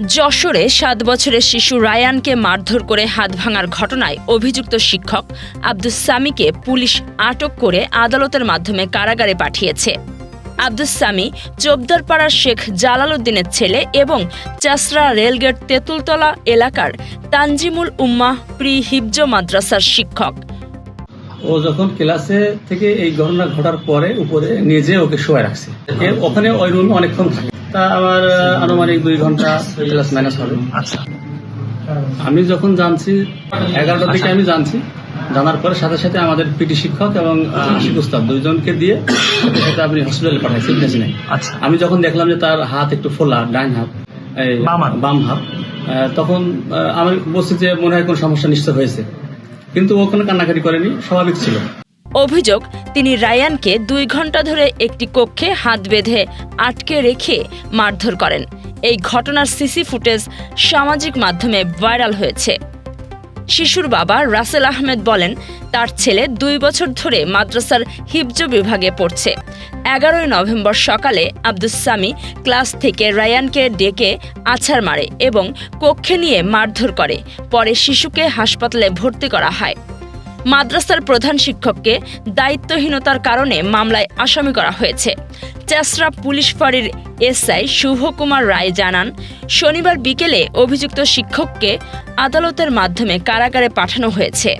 যশোরে সাত বছরের শিশু রায়ানকে মারধর করে হাত ভাঙার ঘটনায় অভিযুক্ত শিক্ষক আব্দুস সামিকে পুলিশ আটক করে আদালতের মাধ্যমে কারাগারে পাঠিয়েছে। আব্দুস সামি চোবদারপাড়ার শেখ জালাল উদ্দিনের ছেলে এবং চাসরা রেলগেট তেঁতুলতলা এলাকার তানজিমুল উম্মাহ প্রি হিবজ মাদ্রাসার শিক্ষক। ও যখন ক্লাসে থেকে এই ঘটনা ঘটার পরে উপরে যেয়ে ওকে শোয়া রাখছে। ওখানে ওই অনেকক্ষণ থাকে। তা আমার আনুমানিক দুই ঘণ্টা ক্লাস মাইনাস হবে। আচ্ছা। আমি যখন জানছি এগারোটার দিকে আমি জানছি জানার পরে সাথে সাথে আমাদের পিটি শিক্ষক এবং আশিক উস্তাদ দুইজনকে দিয়ে সাথে আপনি হসপিটালে পাঠাই সিগনেস নেই আচ্ছা। আমি যখন দেখলাম যে তার হাত একটু ফোলা ডাইন হাত বাম হাত। তখন আমি বলছি যে মনে হয় কোনো সমস্যা নিশ্চয় হয়েছে। কিন্তু ও কোনো কান্নাকাটি করেনি স্বাভাবিক ছিল। অভিযোগ, তিনি রায়ানকে দুই ঘণ্টা ধরে একটি কক্ষে হাত বেঁধে আটকে রেখে মারধর করেন। এই ঘটনার সিসি ফুটেজ সামাজিক মাধ্যমে ভাইরাল হয়েছে। শিশুর বাবা রাসেল আহমেদ বলেন, তার ছেলে দুই বছর ধরে মাদ্রাসার হিবজ বিভাগে পড়ছে। এগারোই নভেম্বর সকালে আব্দুস সামি ক্লাস থেকে রায়ানকে ডেকে আছাড় মারে এবং কক্ষে নিয়ে মারধর করে। পরে শিশুকে হাসপাতালে ভর্তি করা হয়। মাদ্রাসার প্রধান শিক্ষককে দায়িত্বহীনতার কারণে মামলায় আসামি করা হয়েছে। চেসরা পুলিশ ফাঁড়ির এসআই শুভ কুমার রায় জানান, শনিবার বিকেলে অভিযুক্ত শিক্ষককে আদালতের মাধ্যমে কারাগারে পাঠানো হয়েছে।